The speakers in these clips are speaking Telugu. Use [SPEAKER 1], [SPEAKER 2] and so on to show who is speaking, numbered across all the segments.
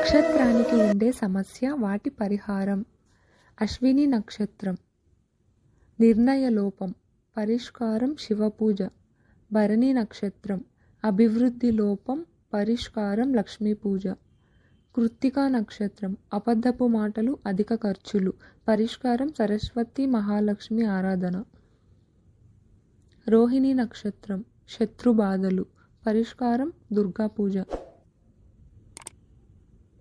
[SPEAKER 1] నక్షత్రానికి ఉండే సమస్య వాటి పరిహారం. అశ్విని నక్షత్రం. నిర్ణయ లోపం. పరిష్కారం శివపూజ. భరణి నక్షత్రం. అభివృద్ధి లోపం పరిష్కారం లక్ష్మీ పూజ. కృత్తికా నక్షత్రం. అబద్ధపు మాటలు అధిక ఖర్చులు. పరిష్కారం సరస్వతి మహాలక్ష్మి ఆరాధన. రోహిణి నక్షత్రం. శత్రు బాధలు. పరిష్కారం దుర్గా పూజ.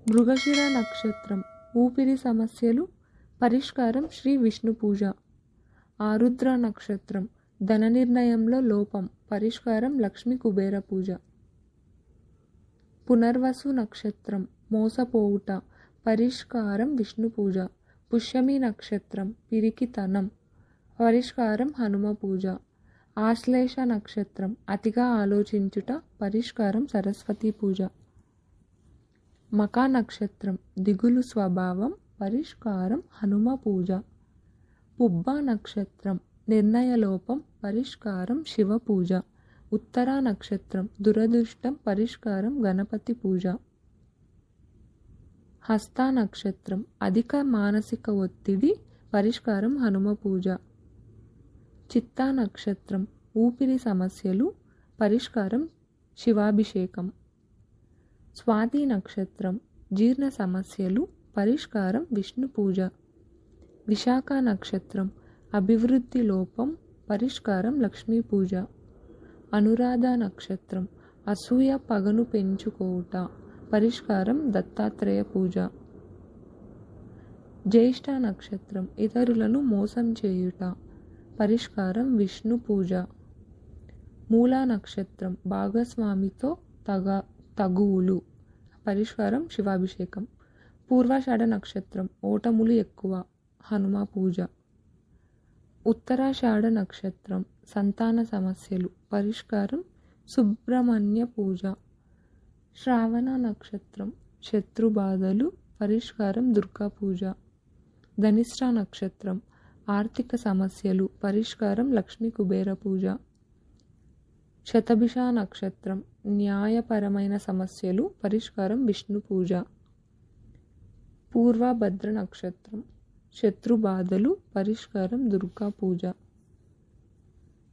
[SPEAKER 1] మృగశిర నక్షత్రం. ఊపిరి సమస్యలు. పరిష్కారం శ్రీ విష్ణు పూజ. ఆరుద్ర నక్షత్రం. ధన నిర్ణయంలో లోపం. పరిష్కారం లక్ష్మి కుబేర పూజ. పునర్వసు నక్షత్రం. మోసపోవుట. పరిష్కారం విష్ణు పూజ. పుష్యమి నక్షత్రం. పిరికితనం. పరిష్కారం హనుమ పూజ. ఆశ్లేష నక్షత్రం. అతిగా ఆలోచించుట. పరిష్కారం సరస్వతి పూజ. మకా నక్షత్రం దిగులు స్వభావం పరిష్కారం హనుమ పూజ. పుబ్బ నక్షత్రం నిర్ణయలోపం పరిష్కారం శివ పూజ. ఉత్తరా నక్షత్రం దురదృష్టం పరిష్కారం గణపతి పూజ. హస్త నక్షత్రం అధిక మానసిక ఒత్తిడి పరిష్కారం హనుమ పూజ. చిత్తా నక్షత్రం ఊపిరి సమస్యలు పరిష్కారం శివాభిషేకం. స్వాతి నక్షత్రం జీర్ణ సమస్యలు పరిష్కారం విష్ణు పూజ. విశాఖ నక్షత్రం అభివృద్ధి లోపం పరిష్కారం లక్ష్మీ పూజ. అనురాధ నక్షత్రం అసూయ పగను పెంచుకోట పరిష్కారం దత్తాత్రేయ పూజ. జ్యేష్ఠ నక్షత్రం ఇతరులను మోసం చేయుట పరిష్కారం విష్ణు పూజ. మూలా నక్షత్రం భాగస్వామితో తగ. తగువులు. పరిష్కారం శివాభిషేకం. పూర్వాషాఢ నక్షత్రం. ఓటములు ఎక్కువ. హనుమ పూజ. ఉత్తరాషాఢ నక్షత్రం. సంతాన సమస్యలు. పరిష్కారం సుబ్రహ్మణ్య పూజ. శ్రావణ నక్షత్రం. శత్రుబాధలు పరిష్కారం దుర్గా పూజ. ధనిష్ట నక్షత్రం. ఆర్థిక సమస్యలు. పరిష్కారం లక్ష్మీ కుబేర పూజ. శతభిష నక్షత్రం న్యాయపరమైన సమస్యలు పరిష్కారం విష్ణు పూజ. పూర్వభద్ర నక్షత్రం శత్రు బాధలు పరిష్కారం దుర్గా పూజ.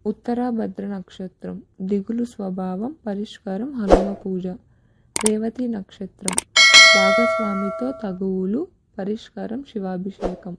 [SPEAKER 1] ఉత్తరాభద్ర నక్షత్రం దిగులు స్వభావం పరిష్కారం హనుమ పూజ. రేవతి నక్షత్రం భాగస్వామితో తగువులు పరిష్కారం శివాభిషేకం.